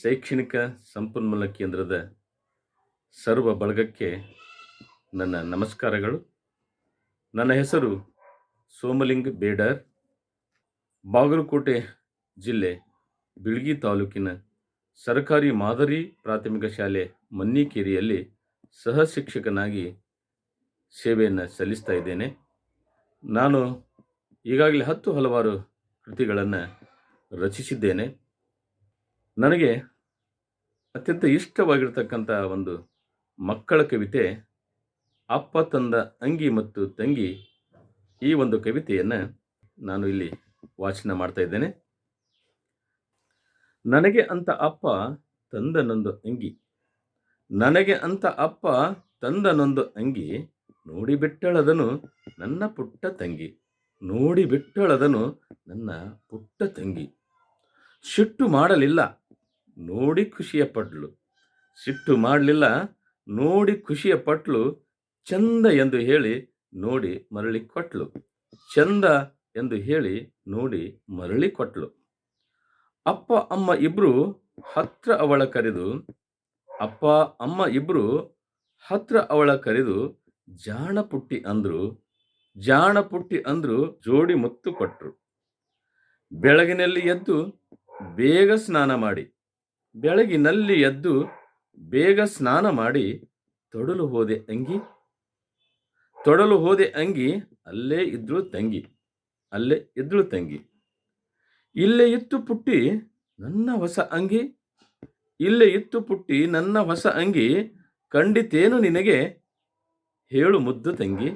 ಶೈಕ್ಷಣಿಕ ಸಂಪನ್ಮೂಲ ಕೇಂದ್ರದ ಸರ್ವ ಬಳಗಕ್ಕೆ ನನ್ನ ನಮಸ್ಕಾರಗಳು. ನನ್ನ ಹೆಸರು ಸೋಮಲಿಂಗ್ ಬೇಡರ್, ಬಾಗಲಕೋಟೆ ಜಿಲ್ಲೆ ಬಿಳ್ಗಿ ತಾಲೂಕಿನ ಸರ್ಕಾರಿ ಮಾದರಿ ಪ್ರಾಥಮಿಕ ಶಾಲೆ ಮನ್ನಿಕೇರಿಯಲ್ಲಿ ಸಹ ಶಿಕ್ಷಕನಾಗಿ ಸೇವೆಯನ್ನು ಸಲ್ಲಿಸ್ತಾ ಇದ್ದೇನೆ. ನಾನು ಈಗಾಗಲೇ ಹತ್ತು ಹಲವಾರು ಕೃತಿಗಳನ್ನು ರಚಿಸಿದ್ದೇನೆ. ನನಗೆ ಅತ್ಯಂತ ಇಷ್ಟವಾಗಿರ್ತಕ್ಕಂಥ ಒಂದು ಮಕ್ಕಳ ಕವಿತೆ, ಅಪ್ಪ, ತಂದ, ಅಂಗಿ ಮತ್ತು ತಂಗಿ ಈ ಒಂದು ಕವಿತೆಯನ್ನು ನಾನು ಇಲ್ಲಿ ವಾಚನ ಮಾಡ್ತಾ ಇದ್ದೇನೆ. ನನಗೆ ಅಂತ ಅಪ್ಪ ತಂದನೊಂದು ಅಂಗಿ. ನನಗೆ ಅಂತ ಅಪ್ಪ ತಂದನೊಂದು ಅಂಗಿ. ನೋಡಿ ಬಿಟ್ಟಳದನು ನನ್ನ ಪುಟ್ಟ ತಂಗಿ. ನೋಡಿ ಬಿಟ್ಟಳದನು ನನ್ನ ಪುಟ್ಟ ತಂಗಿ. ಸಿಟ್ಟು ಮಾಡಲಿಲ್ಲ. ನೋಡಿ ಖುಷಿಯ ಪಟ್ಲು. ಸಿಟ್ಟು ಮಾಡಲಿಲ್ಲ, ನೋಡಿ ಖುಷಿಯ ಪಟ್ಲು, ಚಂದ ಎಂದು ಹೇಳಿ ನೋಡಿ ಮರಳಿ ಕೊಟ್ಲು. ಚಂದ ಎಂದು ಹೇಳಿ ನೋಡಿ ಮರಳಿ ಕೊಟ್ಲು. ಅಪ್ಪ, ಅಮ್ಮ ಇಬ್ಬರು ಹತ್ರ ಅವಳ ಕರೆದು, ಅಪ್ಪ, ಅಮ್ಮ ಇಬ್ಬರು ಹತ್ರ ಅವಳ ಕರೆದು ಜಾಣ ಪುಟ್ಟಿ ಅಂದರು ಜಾಣ ಪುಟ್ಟಿ ಅಂದರು ಜೋಡಿ ಮುತ್ತು ಕೊಟ್ಟರು ಬೆಳಗಿನಲ್ಲಿ ಎದ್ದು ಬೇಗ ಸ್ನಾನ ಮಾಡಿ. ಬೆಳಗಿನಲ್ಲಿ ಎದ್ದು ಬೇಗ ಸ್ನಾನ ಮಾಡಿ ತೊಡಲು ಹೋದೆ ಅಂಗಿ. ತೊಡಲು ಹೋದೆ ಅಂಗಿ, ಅಲ್ಲೇ ಇದ್ಳು ತಂಗಿ, ಅಲ್ಲೇ ಇದ್ಳು ತಂಗಿ. ಇಲ್ಲೇ ಇತ್ತು ಪುಟ್ಟಿ ನನ್ನ ಹೊಸ ಅಂಗಿ, ಇಲ್ಲೇ ಇತ್ತು ಪುಟ್ಟಿ ನನ್ನ ಹೊಸ ಅಂಗಿ, ಖಂಡಿತೇನು ನಿನಗೆ ಹೇಳು ಮುದ್ದು ತಂಗಿ,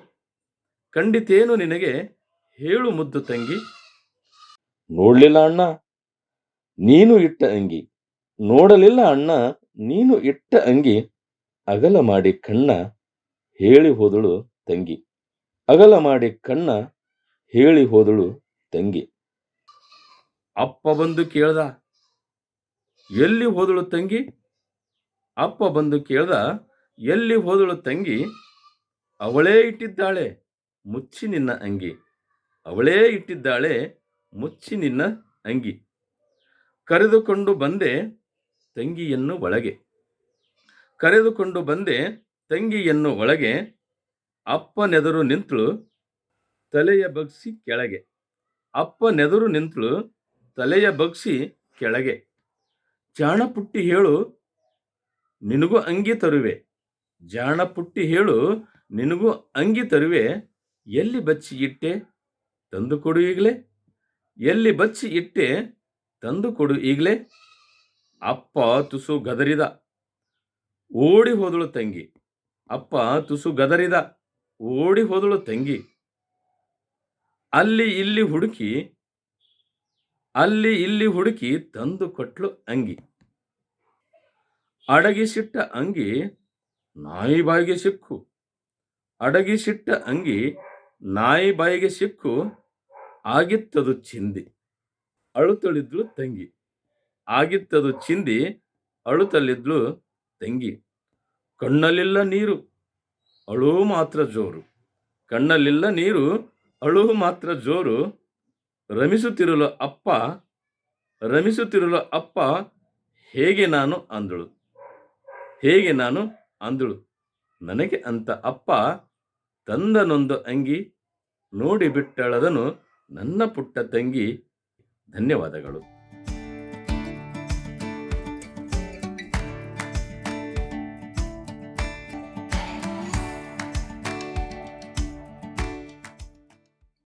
ಖಂಡಿತೇನು ನಿನಗೆ ಹೇಳು ಮುದ್ದು ತಂಗಿ. ನೋಡ್ಲಿಲ್ಲ ಅಣ್ಣ, ನೀನು ಇಟ್ಟ ಅಂಗಿ. ನೋಡಲಿಲ್ಲ ಅಣ್ಣ, ನೀನು ಇಟ್ಟ ಅಂಗಿ ಅಗಲ ಮಾಡಿ ಕಣ್ಣ ಹೇಳಿ ಹೋದಳು ತಂಗಿ. ಅಗಲ ಮಾಡಿ ಕಣ್ಣ ಹೇಳಿ ಹೋದಳು ತಂಗಿ. ಅಪ್ಪ ಬಂದು ಕೇಳ್ದ, ಎಲ್ಲಿ ಹೋದಳು ತಂಗಿ? ಅಪ್ಪ ಬಂದು ಕೇಳ್ದ, ಎಲ್ಲಿ ಹೋದಳು ತಂಗಿ? ಅವಳೇ ಇಟ್ಟಿದ್ದಾಳೆ, ಮುಚ್ಚಿ ನಿನ್ನ ಅಂಗಿ. ಅವಳೇ ಇಟ್ಟಿದ್ದಾಳೆ, ಮುಚ್ಚಿ ನಿನ್ನ ಅಂಗಿ. ಕರೆದುಕೊಂಡು ಬಂದೆ ತಂಗಿಯನ್ನು ಒಳಗೆ. ಕರೆದುಕೊಂಡು ಬಂದೆ, ತಂಗಿಯನ್ನು ಒಳಗೆ. ಅಪ್ಪನೆದುರು ನಿಂತಳು, ತಲೆಯ ಬಗ್ಸಿ ಕೆಳಗೆ. ಅಪ್ಪನೆದುರು ನಿಂತಳು, ತಲೆಯ ಬಗ್ಸಿ ಕೆಳಗೆ. ಜಾಣಪುಟ್ಟಿ ಹೇಳು, ನಿನಗೂ ಅಂಗಿ ತರುವೆ. ಜಾಣಪುಟ್ಟಿ ಹೇಳು, ನಿನಗೂ ಅಂಗಿ ತರುವೆ. ಎಲ್ಲಿ ಬಚ್ಚಿ ಇಟ್ಟೆ? ತಂದು ಕೊಡು ಈಗಲೇ. ಎಲ್ಲಿ ಬಚ್ಚಿ ಇಟ್ಟೆ? ತಂದು ಕೊಡು ಈಗಲೇ. ಅಪ್ಪ ತುಸು ಗದರಿದ. ಓಡಿ ಹೋದಳು ತಂಗಿ. ಅಪ್ಪ ತುಸು ಗದರಿದ. ಓಡಿ ಹೋದಳು ತಂಗಿ. ಅಲ್ಲಿ ಇಲ್ಲಿ ಹುಡುಕಿ, ಅಲ್ಲಿ ಇಲ್ಲಿ ಹುಡುಕಿ ತಂದು ಕೊಟ್ಲು ಅಂಗಿ. ಅಡಗಿಸಿಟ್ಟ ಅಂಗಿ ನಾಯಿ ಬಾಯಿಗೆ ಸಿಕ್ಕು. ಅಡಗಿಸಿಟ್ಟ ಅಂಗಿ ನಾಯಿ ಬಾಯಿಗೆ ಸಿಕ್ಕು. ಆಗಿತ್ತದು ಚಿಂದಿ. ಅಳುತ್ತಳಿದ್ಲು ತಂಗಿ. ಆಗಿತ್ತದು ಚಿಂದಿ ಅಳುತ್ತಲಿದ್ಲು ತಂಗಿ. ಕಣ್ಣಲ್ಲಿಲ್ಲ ನೀರು, ಅಳು ಮಾತ್ರ ಜೋರು. ಕಣ್ಣಲ್ಲಿಲ್ಲ ನೀರು, ಅಳು ಮಾತ್ರ ಜೋರು. ರಮಿಸುತ್ತಿರಲು ಅಪ್ಪ ರಮಿಸುತ್ತಿರಲು ಅಪ್ಪ, ಹೇಗೆ ನಾನು ಅಂದಳು. ಹೇಗೆ ನಾನು ಅಂದಳು. ನನಗೆ ಅಂತ ಅಪ್ಪ ತಂದನೊಂದು ಅಂಗಿ ನೋಡಿಬಿಟ್ಟಳದನು ನನ್ನ ಪುಟ್ಟ ತಂಗಿ. ಧನ್ಯವಾದಗಳು.